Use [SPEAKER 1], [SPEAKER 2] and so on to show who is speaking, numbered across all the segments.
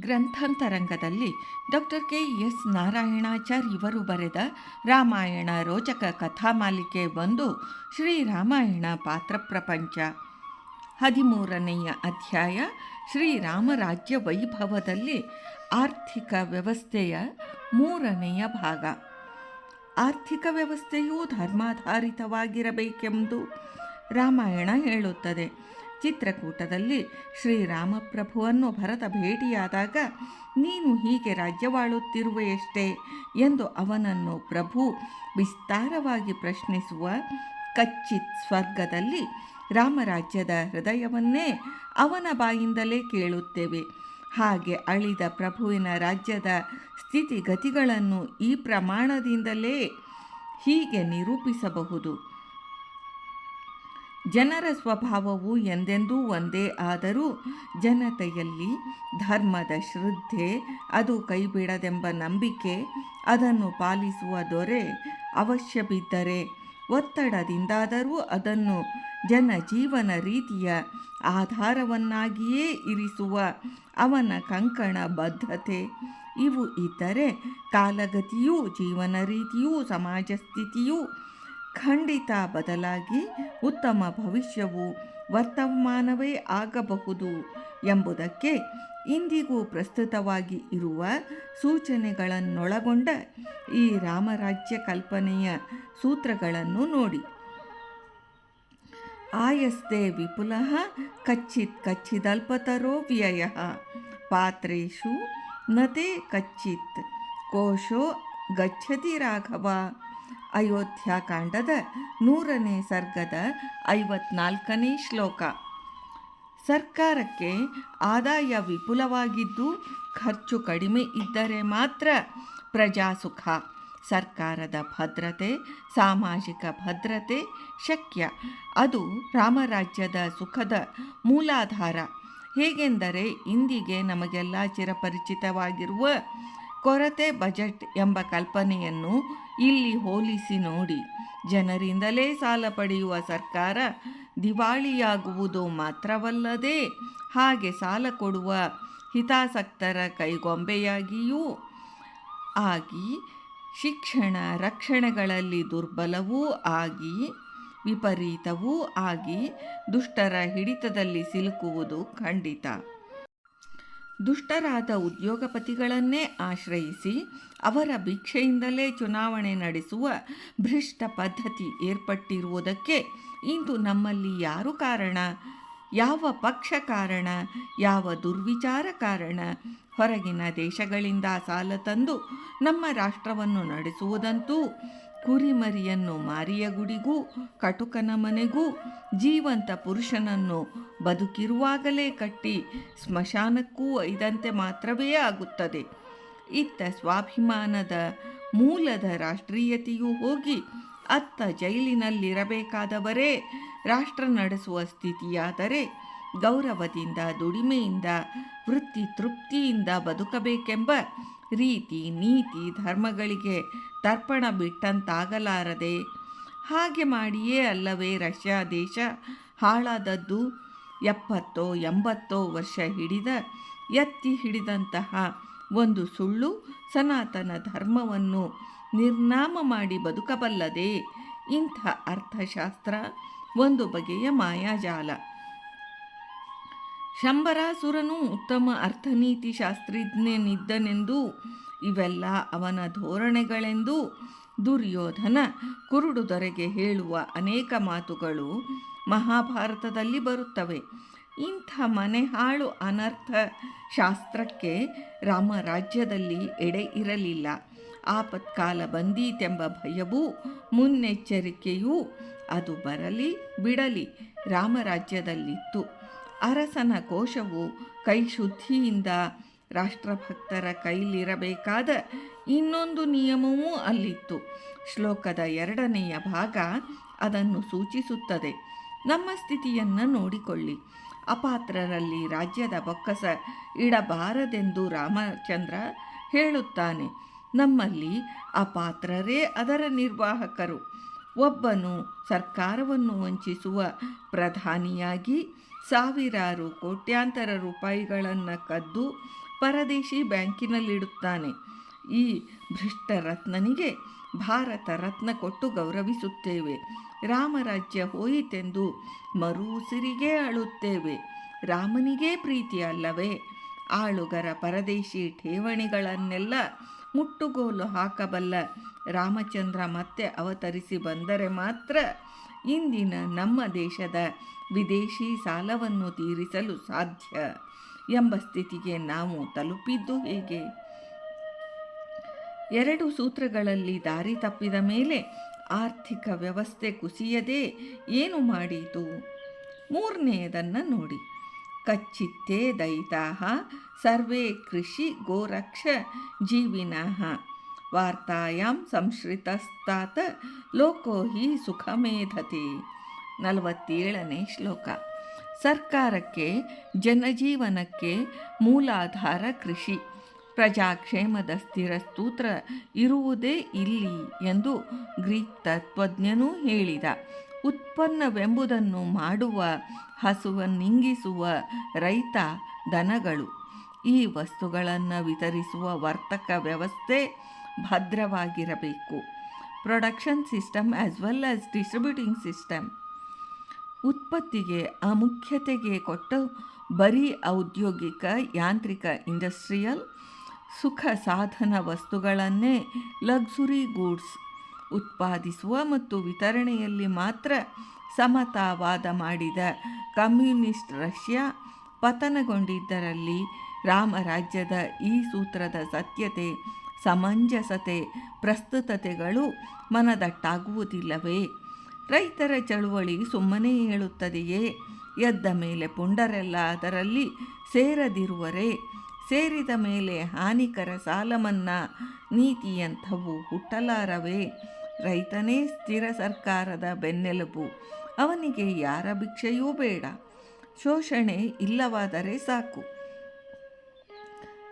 [SPEAKER 1] ಗ್ರಂಥಾಂತರಂಗದಲ್ಲಿ doctor K S Narayanachar ಇವರು ಬರೆದ ರಾಮಾಯಣ ರೋಚಕ ಕಥಾಮಾಲಿಕೆ ಒಂದು ಶ್ರೀರಾಮಾಯಣ ಪಾತ್ರ ಪ್ರಪಂಚ. ಹದಿಮೂರನೆಯ ಅಧ್ಯಾಯ ಶ್ರೀರಾಮ ರಾಜ್ಯ ವೈಭವದಲ್ಲಿ ಆರ್ಥಿಕ ವ್ಯವಸ್ಥೆಯ ಮೂರನೆಯ ಭಾಗ. ಆರ್ಥಿಕ ವ್ಯವಸ್ಥೆಯು ಧರ್ಮಾಧಾರಿತವಾಗಿರಬೇಕೆಂದು ರಾಮಾಯಣ ಹೇಳುತ್ತದೆ. ಚಿತ್ರಕೂಟದಲ್ಲಿ ಶ್ರೀರಾಮಪ್ರಭುವನ್ನು ಭರತ ಭೇಟಿಯಾದಾಗ, ನೀನು ಹೀಗೆ ರಾಜ್ಯವಾಳುತ್ತಿರುವೆಯಷ್ಟೇ? ಎಂದು ಅವನನ್ನು ಪ್ರಭು ವಿಸ್ತಾರವಾಗಿ ಪ್ರಶ್ನಿಸುವ ಕಚ್ಚಿತ್ ಸ್ವರ್ಗದಲ್ಲಿ ರಾಮರಾಜ್ಯದ ಹೃದಯವನ್ನೇ ಅವನ ಬಾಯಿಂದಲೇ ಕೇಳುತ್ತೇವೆ. ಹಾಗೆ ಅಳಿದ ಪ್ರಭುವಿನ ರಾಜ್ಯದ ಸ್ಥಿತಿಗತಿಗಳನ್ನು ಈ ಪ್ರಮಾಣದಿಂದಲೇ ಹೀಗೆ ನಿರೂಪಿಸಬಹುದು. ಜನರ ಸ್ವಭಾವವು ಎಂದೆಂದೂ ಒಂದೇ ಆದರೂ ಜನತೆಯಲ್ಲಿ ಧರ್ಮದ ಶ್ರದ್ಧೆ, ಅದು ಕೈಬಿಡದೆಂಬ ನಂಬಿಕೆ, ಅದನ್ನು ಪಾಲಿಸುವ ದೊರೆ ಅವಶ್ಯ ಬಿದ್ದರೆ ಒತ್ತಡದಿಂದಾದರೂ ಅದನ್ನು ಜನ ಜೀವನ ರೀತಿಯ ಆಧಾರವನ್ನಾಗಿಯೇ ಇರಿಸುವ ಅವನ ಕಂಕಣ ಬದ್ಧತೆ. ಇವು ಇದ್ದರೆ ಕಾಲಗತಿಯೂ ಜೀವನ ರೀತಿಯೂ ಸಮಾಜ ಸ್ಥಿತಿಯೂ ಖಂಡಿತ ಬದಲಾಗಿ ಉತ್ತಮ ಭವಿಷ್ಯವು ವರ್ತಮಾನವೇ ಆಗಬಹುದು ಎಂಬುದಕ್ಕೆ ಇಂದಿಗೂ ಪ್ರಸ್ತುತವಾಗಿ ಇರುವ ಸೂಚನೆಗಳನ್ನೊಳಗೊಂಡ ಈ ರಾಮರಾಜ್ಯ ಕಲ್ಪನೆಯ ಸೂತ್ರಗಳನ್ನು ನೋಡಿ. ಆಯಸ್ತೆ ವಿಪುಲ ಕಚ್ಚಿತ್ ಕಚ್ಚಿದಲ್ಪತರೋ ವ್ಯಯ. ಪಾತ್ರೇಶು ನತೆ ಕಚ್ಚಿತ್ ಕೋಶೋ ಗಚ್ಚತಿ ರಾಘವ. ಅಯೋಧ್ಯಾಕಾಂಡದ ನೂರನೇ ಸರ್ಗದ ಐವತ್ನಾಲ್ಕನೇ ಶ್ಲೋಕ. ಸರ್ಕಾರಕ್ಕೆ ಆದಾಯ ವಿಪುಲವಾಗಿದ್ದು, ಖರ್ಚು ಕಡಿಮೆ ಇದ್ದರೆ ಮಾತ್ರ ಪ್ರಜಾಸುಖ ಸರ್ಕಾರದ ಭದ್ರತೆ, ಸಾಮಾಜಿಕ ಭದ್ರತೆ ಶಕ್ಯ. ಅದು ರಾಮರಾಜ್ಯದ ಸುಖದ ಮೂಲಾಧಾರ. ಹೇಗೆಂದರೆ ಇಂದಿಗೆ ನಮಗೆಲ್ಲ ಚಿರಪರಿಚಿತವಾಗಿರುವ ಕೊರತೆ ಬಜೆಟ್ ಎಂಬ ಕಲ್ಪನೆಯನ್ನು ಇಲ್ಲಿ ಹೋಲಿಸಿ ನೋಡಿ. ಜನರಿಂದಲೇ ಸಾಲ ಪಡೆಯುವ ಸರ್ಕಾರ ದಿವಾಳಿಯಾಗುವುದು ಮಾತ್ರವಲ್ಲದೆ ಹಾಗೆ ಸಾಲ ಕೊಡುವ ಹಿತಾಸಕ್ತರ ಕೈಗೊಂಬೆಯಾಗಿಯೂ ಆಗಿ ಶಿಕ್ಷಣ ರಕ್ಷಣೆಗಳಲ್ಲಿ ದುರ್ಬಲವೂ ಆಗಿ, ವಿಪರೀತವೂ ಆಗಿ, ದುಷ್ಟರ ಹಿಡಿತದಲ್ಲಿ ಸಿಲುಕುವುದು ಖಂಡಿತ. ದುಷ್ಟರಾದ ಉದ್ಯೋಗಪತಿಗಳನ್ನೇ ಆಶ್ರಯಿಸಿ ಅವರ ಭಿಕ್ಷೆಯಿಂದಲೇ ಚುನಾವಣೆ ನಡೆಸುವ ಭ್ರಷ್ಟ ಪದ್ಧತಿ ಏರ್ಪಟ್ಟಿರುವುದಕ್ಕೆ ಇಂದು ನಮ್ಮಲ್ಲಿ ಯಾರು ಕಾರಣ? ಯಾವ ಪಕ್ಷ ಕಾರಣ? ಯಾವ ದುರ್ವಿಚಾರ ಕಾರಣ? ಹೊರಗಿನ ದೇಶಗಳಿಂದ ಸಾಲ ತಂದು ನಮ್ಮ ರಾಷ್ಟ್ರವನ್ನು ನಡೆಸುವುದಂತೂ ಕುರಿಮರಿಯನ್ನು ಮಾರಿಯ ಗುಡಿಗೂ, ಕಟುಕನ ಮನೆಗೂ, ಜೀವಂತ ಪುರುಷನನ್ನು ಬದುಕಿರುವಾಗಲೇ ಕಟ್ಟಿ ಸ್ಮಶಾನಕ್ಕೂ ಐದಂತೆ ಮಾತ್ರವೇ ಆಗುತ್ತದೆ. ಇತ್ತ ಸ್ವಾಭಿಮಾನದ ಮೂಲದ ರಾಷ್ಟ್ರೀಯತೆಯೂ ಹೋಗಿ ಅತ್ತ ಜೈಲಿನಲ್ಲಿರಬೇಕಾದವರೇ ರಾಷ್ಟ್ರ ನಡೆಸುವ ಸ್ಥಿತಿಯಾದರೆ ಗೌರವದಿಂದ, ದುಡಿಮೆಯಿಂದ, ವೃತ್ತಿ ತೃಪ್ತಿಯಿಂದ ಬದುಕಬೇಕೆಂಬ ರೀತಿ, ನೀತಿ, ಧರ್ಮಗಳಿಗೆ ತರ್ಪಣ ಬಿಟ್ಟಂತಾಗಲಾರದೆ, ಹಾಗೆ ಮಾಡಿಯೇ ಅಲ್ಲವೇ ರಷ್ಯಾ ದೇಶ ಹಾಳಾದದ್ದು? ಎಪ್ಪತ್ತೋ, ಎಂಬತ್ತೋ ವರ್ಷ ಹಿಡಿದ, ಎತ್ತಿ ಹಿಡಿದಂತಹ ಒಂದು ಸುಳ್ಳು ಸನಾತನ ಧರ್ಮವನ್ನು ನಿರ್ನಾಮ ಮಾಡಿ ಬದುಕಬಲ್ಲದೆ, ಇಂಥ ಅರ್ಥಶಾಸ್ತ್ರ ಒಂದು ಬಗೆಯ ಮಾಯಾಜಾಲ. ಶಂಬರಾಸುರನು ಉತ್ತಮ ಅರ್ಥನೀತಿ ಶಾಸ್ತ್ರಜ್ಞನಿದ್ದನೆಂದು, ಇವೆಲ್ಲ ಅವನ ಧೋರಣೆಗಳೆಂದು ದುರ್ಯೋಧನ ಕುರುಡು ದೊರೆಗೆ ಹೇಳುವ ಅನೇಕ ಮಾತುಗಳು ಮಹಾಭಾರತದಲ್ಲಿ ಬರುತ್ತವೆ. ಇಂಥ ಮನೆಹಾಳು ಅನರ್ಥ ಶಾಸ್ತ್ರಕ್ಕೆ ರಾಮರಾಜ್ಯದಲ್ಲಿ ಎಡೆ ಇರಲಿಲ್ಲ. ಆಪತ್ಕಾಲ ಬಂದೀತೆಂಬ ಭಯವೂ ಮುನ್ನೆಚ್ಚರಿಕೆಯೂ ಅದು ಬರಲಿ ಬಿಡಲಿ ರಾಮರಾಜ್ಯದಲ್ಲಿತ್ತು ಅರಸನ ಕೋಶವು ಕೈಶುದ್ಧಿಯಿಂದ ರಾಷ್ಟ್ರಭಕ್ತರ ಕೈಲಿರಬೇಕಾದ ಇನ್ನೊಂದು ನಿಯಮವೂ ಅಲ್ಲಿತ್ತು. ಶ್ಲೋಕದ ಎರಡನೆಯ ಭಾಗ ಅದನ್ನು ಸೂಚಿಸುತ್ತದೆ. ನಮ್ಮ ಸ್ಥಿತಿಯನ್ನು ನೋಡಿಕೊಳ್ಳಿ. ಅಪಾತ್ರರಲ್ಲಿ ರಾಜ್ಯದ ಬೊಕ್ಕಸ ಇಡಬಾರದೆಂದು ರಾಮಚಂದ್ರ ಹೇಳುತ್ತಾನೆ. ನಮ್ಮಲ್ಲಿ ಅಪಾತ್ರರೇ ಅದರ ನಿರ್ವಾಹಕರು. ಒಬ್ಬನು ಸರ್ಕಾರವನ್ನು ವಂಚಿಸುವ ಪ್ರಧಾನಿಯಾಗಿ ಸಾವಿರಾರು ಕೋಟ್ಯಾಂತರ ರೂಪಾಯಿಗಳನ್ನು ಕದ್ದು ಪರದೇಶಿ ಬ್ಯಾಂಕಿನಲ್ಲಿಡುತ್ತಾನೆ. ಈ ಭ್ರಷ್ಟ ರತ್ನನಿಗೆ ಭಾರತ ರತ್ನ ಕೊಟ್ಟು ಗೌರವಿಸುತ್ತೇವೆ. ರಾಮರಾಜ್ಯ ಹೋಯಿತೆಂದು ಮರುಸಿರಿಗೆ ಅಳುತ್ತೇವೆ. ರಾಮನಿಗೇ ಪ್ರೀತಿ ಅಲ್ಲವೇ? ಆಳುಗರ ಪರದೇಶಿ ಠೇವಣಿಗಳನ್ನೆಲ್ಲ ಮುಟ್ಟುಗೋಲು ಹಾಕಬಲ್ಲ ರಾಮಚಂದ್ರ ಮತ್ತೆ ಅವತರಿಸಿ ಬಂದರೆ ಮಾತ್ರ ಇಂದಿನ ನಮ್ಮ ದೇಶದ ವಿದೇಶಿ ಸಾಲವನ್ನು ತೀರಿಸಲು ಸಾಧ್ಯ. ಎಂಬ ಸ್ಥಿತಿಗೆ ನಾವು ತಲುಪಿದ್ದು ಹೇಗೆ? ಎರಡು ಸೂತ್ರಗಳಲ್ಲಿ ದಾರಿ ತಪ್ಪಿದ ಮೇಲೆ ಆರ್ಥಿಕ ವ್ಯವಸ್ಥೆ ಕುಸಿಯದೆ ಏನು ಮಾಡಿತು? ಮೂರನೆಯದನ್ನು ನೋಡಿ. ಕಚ್ಚಿತ್ತೇ ದೈತಾಹ, ಸರ್ವೇ ಕೃಷಿ ಗೋರಕ್ಷ ಜೀವಿನಃ. ವಾರ್ತಾಯಾಂ ಸಂಶ್ರಿತಸ್ತಾತ, ಲೋಕೋ ಹಿ ಸುಖಮೇಧತಿ. ನಲವತ್ತೇಳನೇ ಶ್ಲೋಕ. ಸರ್ಕಾರಕ್ಕೆ, ಜನಜೀವನಕ್ಕೆ ಮೂಲಾಧಾರ ಕೃಷಿ. ಪ್ರಜಾಕ್ಷೇಮದ ಸ್ಥಿರ ಸ್ತೂತ್ರ ಇರುವುದೇ ಇಲ್ಲಿ ಎಂದು ಗ್ರೀಕ್ ತತ್ವಜ್ಞನೂ ಹೇಳಿದ. ಉತ್ಪನ್ನವೆಂಬುದನ್ನು ಮಾಡುವ ಹಸುವನ್ನಿಂಗಿಸುವ ರೈತ ದನಗಳು. ಈ ವಸ್ತುಗಳನ್ನು ವಿತರಿಸುವ ವರ್ತಕ ವ್ಯವಸ್ಥೆ ಭದ್ರವಾಗಿರಬೇಕು. Production system as well as distributing system. ಉತ್ಪತ್ತಿಗೆ ಅಮುಖ್ಯತೆಗೆ ಕೊಟ್ಟು ಬರೀ ಔದ್ಯೋಗಿಕ, ಯಾಂತ್ರಿಕ, ಇಂಡಸ್ಟ್ರಿಯಲ್ ಸುಖ ಸಾಧನ ವಸ್ತುಗಳನ್ನೇ ಲಕ್ಸುರಿ ಗೂಡ್ಸ್ ಉತ್ಪಾದಿಸುವ ಮತ್ತು ವಿತರಣೆಯಲ್ಲಿ ಮಾತ್ರ ಸಮತಾವಾದ ಮಾಡಿದ ಕಮ್ಯುನಿಸ್ಟ್ ರಷ್ಯಾ ಪತನಗೊಂಡಿದ್ದರಲ್ಲಿ ರಾಮರಾಜ್ಯದ ಈ ಸೂತ್ರದ ಸತ್ಯತೆ, ಸಮಂಜಸತೆ, ಪ್ರಸ್ತುತತೆಗಳು ಮನದಟ್ಟಾಗುವುದಿಲ್ಲವೇ? ರೈತರ ಚಳುವಳಿ ಸುಮ್ಮನೆ ಹೇಳುತ್ತದೆಯೇ? ಎದ್ದ ಮೇಲೆ ಪುಂಡರೆಲ್ಲ ಅದರಲ್ಲಿ ಸೇರದಿರುವರೆ? ಸೇರಿದ ಮೇಲೆ ಹಾನಿಕರ ಸಾಲಮನ್ನ ನೀತಿಯಂಥವು ಹುಟ್ಟಲಾರವೇ. ರೈತನೇ ಸ್ಥಿರ ಸರ್ಕಾರದ ಬೆನ್ನೆಲುಬು. ಅವನಿಗೆ ಯಾರ ಭಿಕ್ಷೆಯೂ ಬೇಡ. ಶೋಷಣೆ ಇಲ್ಲವಾದರೆ ಸಾಕು.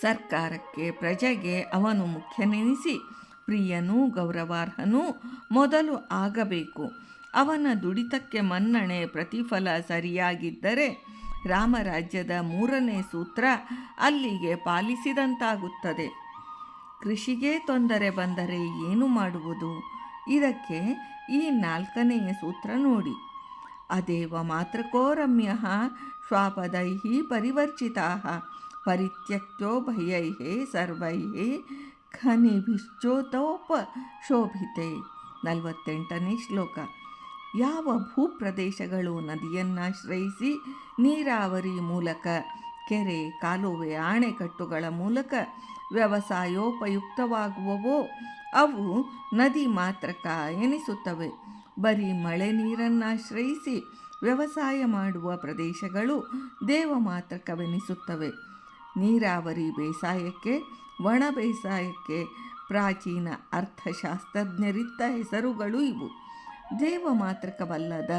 [SPEAKER 1] ಸರ್ಕಾರಕ್ಕೆ ಪ್ರಜೆಗೆ ಅವನು ಮುಖ್ಯನೆನಿಸಿ ಪ್ರಿಯನೂ ಗೌರವಾರ್ಹನೂ ಮೊದಲು ಆಗಬೇಕು. ಅವನ ದುಡಿತಕ್ಕೆ ಮನ್ನಣೆ ಪ್ರತಿಫಲ ಸರಿಯಾಗಿದ್ದರೆ ರಾಮರಾಜ್ಯದ ಮೂರನೇ ಸೂತ್ರ ಅಲ್ಲಿಗೆ ಪಾಲಿಸಿದಂತಾಗುತ್ತದೆ. ಕೃಷಿಗೆ ತೊಂದರೆ ಬಂದರೆ ಏನು ಮಾಡುವುದು? ಇದಕ್ಕೆ ಈ ನಾಲ್ಕನೆಯ ಸೂತ್ರ ನೋಡಿ. ಅದೇವ ಮಾತ್ರಕೋ ರಮ್ಯ ಶ್ವಾಪದೈ ಪರಿವರ್ಚಿತಾ ಪರಿತ್ಯಕ್ತೋ ಭಯೈ ಸರ್ವೈ ಖನಿಭಿಶ್ಚೋತೋಪ ಶೋಭಿತೆ ನಲವತ್ತೆಂಟನೇ ಶ್ಲೋಕ. ಯಾವ ಭೂಪ್ರದೇಶಗಳು ನದಿಯನ್ನಾಶ್ರಯಿಸಿ ನೀರಾವರಿ ಮೂಲಕ, ಕೆರೆ, ಕಾಲುವೆ ಅಣೆಕಟ್ಟುಗಳ ಮೂಲಕ ವ್ಯವಸಾಯೋಪಯುಕ್ತವಾಗುವವೋ, ಅವು ನದಿ ಮಾತ್ರಕ ಎನಿಸುತ್ತವೆ. ಬರೀ ಮಳೆ ನೀರನ್ನಾಶ್ರಯಿಸಿ ವ್ಯವಸಾಯ ಮಾಡುವ ಪ್ರದೇಶಗಳು ದೇವ ಮಾತ್ರಕವೆನಿಸುತ್ತವೆ. ನೀರಾವರಿ ಬೇಸಾಯಕ್ಕೆ, ಒಣ ಬೇಸಾಯಕ್ಕೆ ಪ್ರಾಚೀನ ಅರ್ಥಶಾಸ್ತ್ರಜ್ಞರಿತ್ತ ಹೆಸರುಗಳು ಇವು. ದೇವಮಾತ್ರಕವಲ್ಲದ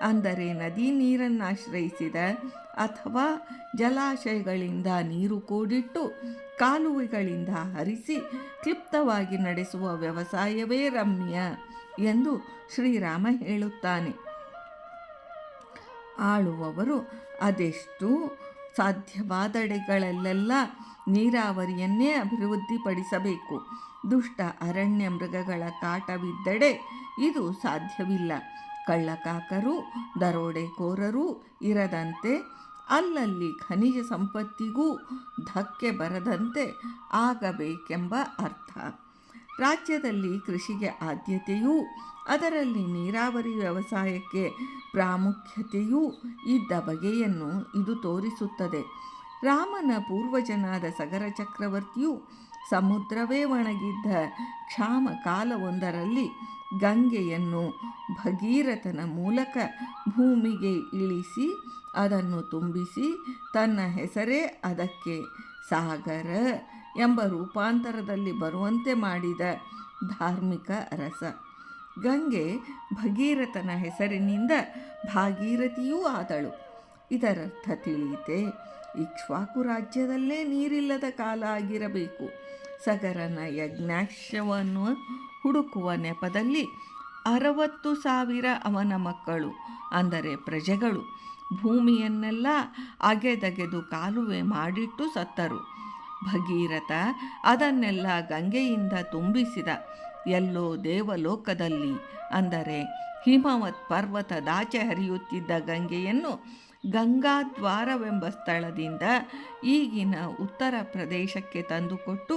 [SPEAKER 1] ಅಂದರೆ ನದಿ ನೀರನ್ನಾಶ್ರಯಿಸಿದ ಅಥವಾ ಜಲಾಶಯಗಳಿಂದ ನೀರು ಕೂಡಿಟ್ಟು ಕಾಲುವೆಗಳಿಂದ ಹರಿಸಿ ಕ್ಲಿಪ್ತವಾಗಿ ನಡೆಸುವ ವ್ಯವಸಾಯವೇ ರಮ್ಯ ಎಂದು ಶ್ರೀರಾಮ ಹೇಳುತ್ತಾನೆ. ಆಳುವವರು ಅದೆಷ್ಟು ಸಾಧ್ಯವಾದಡೆಗಳಲ್ಲೆಲ್ಲ ನೀರಾವರಿಯನ್ನೇ ಅಭಿವೃದ್ಧಿಪಡಿಸಬೇಕು. ದುಷ್ಟ ಅರಣ್ಯ ಮೃಗಗಳ ಕಾಟವಿದ್ದಡೆ ಇದು ಸಾಧ್ಯವಿಲ್ಲ. ಕಳ್ಳಕಾಕರು, ದರೋಡೆಕೋರರು ಇರದಂತೆ ಅಲ್ಲಲ್ಲಿ ಖನಿಜ ಸಂಪತ್ತಿಗೂ ಧಕ್ಕೆ ಬರದಂತೆ ಆಗಬೇಕೆಂಬ ಅರ್ಥ. ರಾಜ್ಯದಲ್ಲಿ ಕೃಷಿಗೆ ಆದ್ಯತೆಯೂ, ಅದರಲ್ಲಿ ನೀರಾವರಿ ವ್ಯವಸಾಯಕ್ಕೆ ಪ್ರಾಮುಖ್ಯತೆಯೂ ಇದ್ದ ಬಗೆಯನ್ನು ಇದು ತೋರಿಸುತ್ತದೆ. ರಾಮನ ಪೂರ್ವಜನಾದ ಸಗರ ಚಕ್ರವರ್ತಿಯು ಸಮುದ್ರವೇ ಒಣಗಿದ್ದ ಕ್ಷಾಮ ಕಾಲವೊಂದರಲ್ಲಿ ಗಂಗೆಯನ್ನು ಭಗೀರಥನ ಮೂಲಕ ಭೂಮಿಗೆ ಇಳಿಸಿ ಅದನ್ನು ತುಂಬಿಸಿ ತನ್ನ ಹೆಸರೇ ಅದಕ್ಕೆ ಸಾಗರ ಎಂಬ ರೂಪಾಂತರದಲ್ಲಿ ಬರುವಂತೆ ಮಾಡಿದ ಧಾರ್ಮಿಕ ರಸ. ಗಂಗೆ ಭಗೀರಥನ ಹೆಸರಿನಿಂದ ಭಾಗೀರಥಿಯೂ ಆದಳು. ಇದರರ್ಥ ತಿಳಿಯಿತೆ, ಇಕ್ಷ್ವಾಕು ರಾಜ್ಯದಲ್ಲೇ ನೀರಿಲ್ಲದ ಕಾಲ ಆಗಿರಬೇಕು. ಸಗರನ ಯಜ್ಞಾಶ್ಯವನ್ನು ಹುಡುಕುವ ನೆಪದಲ್ಲಿ ಅರವತ್ತು ಸಾವಿರ ಅವನ ಮಕ್ಕಳು, ಅಂದರೆ ಪ್ರಜೆಗಳು, ಭೂಮಿಯನ್ನೆಲ್ಲ ಅಗೆದಗೆದು ಕಾಲುವೆ ಮಾಡಿಟ್ಟು ಸತ್ತರು. ಭಗೀರಥ ಅದನ್ನೆಲ್ಲ ಗಂಗೆಯಿಂದ ತುಂಬಿಸಿದ, ಎಲ್ಲೋ ದೇವಲೋಕದಲ್ಲಿ, ಅಂದರೆ ಹಿಮವತ್ ಪರ್ವತದಾಚೆ ಹರಿಯುತ್ತಿದ್ದ ಗಂಗೆಯನ್ನು ಗಂಗಾದ್ವಾರವೆಂಬ ಸ್ಥಳದಿಂದ ಈಗಿನ ಉತ್ತರ ಪ್ರದೇಶಕ್ಕೆ ತಂದುಕೊಟ್ಟು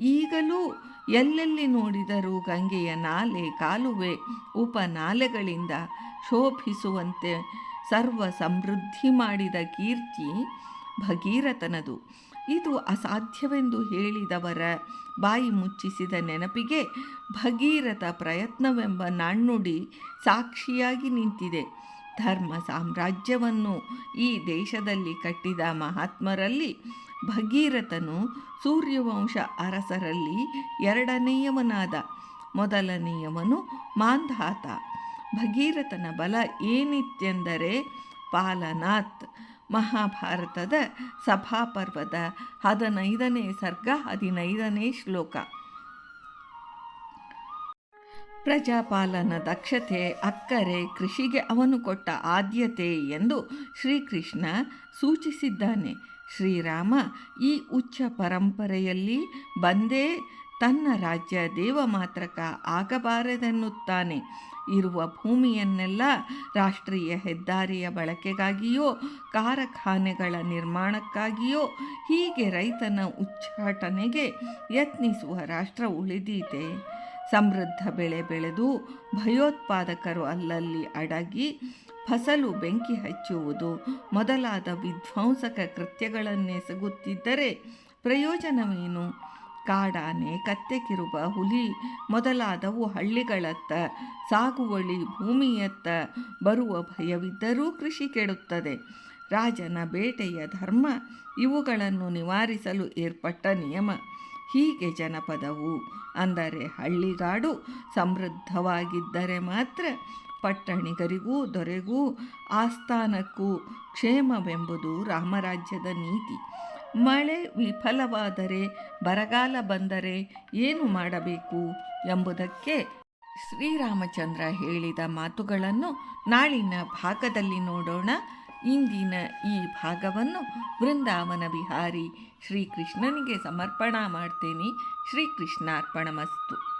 [SPEAKER 1] ಈಗಲೂ ಎಲ್ಲೆಲ್ಲಿ ನೋಡಿದರೂ ಗಂಗೆಯ ನಾಲೆ ಕಾಲುವೆ ಉಪನಾಲೆಗಳಿಂದ ಶೋಭಿಸುವಂತೆ ಸರ್ವ ಸಮೃದ್ಧಿ ಮಾಡಿದ ಕೀರ್ತಿ ಭಗೀರಥನದು. ಇದು ಅಸಾಧ್ಯವೆಂದು ಹೇಳಿದವರ ಬಾಯಿ ಮುಚ್ಚಿಸಿದ ನೆನಪಿಗೆ ಭಗೀರಥ ಪ್ರಯತ್ನವೆಂಬ ನಾಣ್ಣುಡಿ ಸಾಕ್ಷಿಯಾಗಿ ನಿಂತಿದೆ. ಧರ್ಮ ಸಾಮ್ರಾಜ್ಯವನ್ನು ಈ ದೇಶದಲ್ಲಿ ಕಟ್ಟಿದ ಮಹಾತ್ಮರಲ್ಲಿ ಭಗೀರಥನು ಸೂರ್ಯವಂಶ ಅರಸರಲ್ಲಿ ಎರಡನೆಯವನಾದ. ಮೊದಲನೆಯವನು ಮಾಂಧಾತ. ಭಗೀರಥನ ಬಲ ಏನಿತ್ತೆಂದರೆ ಪಾಲನಾಥ್. ಮಹಾಭಾರತದ ಸಭಾಪರ್ವದ ಹದಿನೈದನೇ ಸರ್ಗ, ಹದಿನೈದನೇ ಶ್ಲೋಕ. ಪ್ರಜಾಪಾಲನ ದಕ್ಷತೆ, ಅಕ್ಕರೆ, ಕೃಷಿಗೆ ಅವನು ಕೊಟ್ಟ ಆದ್ಯತೆ ಎಂದು ಶ್ರೀಕೃಷ್ಣ ಸೂಚಿಸಿದ್ದಾನೆ. ಶ್ರೀರಾಮ ಈ ಉಚ್ಚ ಪರಂಪರೆಯಲ್ಲಿ ಬಂದೇ ತನ್ನ ರಾಜ್ಯ ದೇವ ಮಾತ್ರಕ ಆಗಬಾರದೆನ್ನುತ್ತಾನೆ. ಇರುವ ಭೂಮಿಯನ್ನೆಲ್ಲ ರಾಷ್ಟ್ರೀಯ ಹೆದ್ದಾರಿಯ ಬಳಕೆಗಾಗಿಯೋ, ಕಾರಖಾನೆಗಳ ನಿರ್ಮಾಣಕ್ಕಾಗಿಯೋ, ಹೀಗೆ ರೈತನ ಉಚ್ಚಾಟನೆಗೆ ಯತ್ನಿಸುವ ರಾಷ್ಟ್ರ ಉಳಿದಿದೆ ಸಮೃದ್ಧ ಬೆಳೆ ಬೆಳೆದು ಭಯೋತ್ಪಾದಕರು ಅಲ್ಲಲ್ಲಿ ಅಡಗಿ ಫಸಲು ಬೆಂಕಿ ಹಚ್ಚುವುದು ಮೊದಲಾದ ವಿಧ್ವಂಸಕ ಕೃತ್ಯಗಳನ್ನೆಸಗುತ್ತಿದ್ದರೆ ಪ್ರಯೋಜನವೇನು? ಕಾಡಾನೆ ಕತ್ತೆಕಿರುವ ಹುಲಿ ಮೊದಲಾದವು ಹಳ್ಳಿಗಳತ್ತ, ಸಾಗುವಳಿ ಭೂಮಿಯತ್ತ ಬರುವ ಭಯವಿದ್ದರೂ ಕೃಷಿ ಕೆಡುತ್ತದೆ. ರಾಜನ ಬೇಟೆಯ ಧರ್ಮ ಇವುಗಳನ್ನು ನಿವಾರಿಸಲು ಏರ್ಪಟ್ಟ ನಿಯಮ. ಹೀಗೆ ಜನಪದವು ಅಂದರೆ ಹಳ್ಳಿಗಾಡು ಸಮೃದ್ಧವಾಗಿದ್ದರೆ ಮಾತ್ರ ಪಟ್ಟಣಿಗರಿಗೂ ದೊರೆಗೂ ಆಸ್ಥಾನಕ್ಕೂ ಕ್ಷೇಮವೆಂಬುದು ರಾಮರಾಜ್ಯದ ನೀತಿ. ಮಳೆ ವಿಫಲವಾದರೆ, ಬರಗಾಲ ಬಂದರೆ ಏನು ಮಾಡಬೇಕು ಎಂಬುದಕ್ಕೆ ಶ್ರೀರಾಮಚಂದ್ರ ಹೇಳಿದ ಮಾತುಗಳನ್ನು ನಾಳಿನ ಭಾಗದಲ್ಲಿ ನೋಡೋಣ. ಇಂದಿನ ಈ ಭಾಗವನ್ನು ವೃಂದಾವನ ವಿಹಾರಿ ಶ್ರೀಕೃಷ್ಣನಿಗೆ ಸಮರ್ಪಣಾ ಮಾಡ್ತೇನೆ. ಶ್ರೀಕೃಷ್ಣಾರ್ಪಣಮಸ್ತು.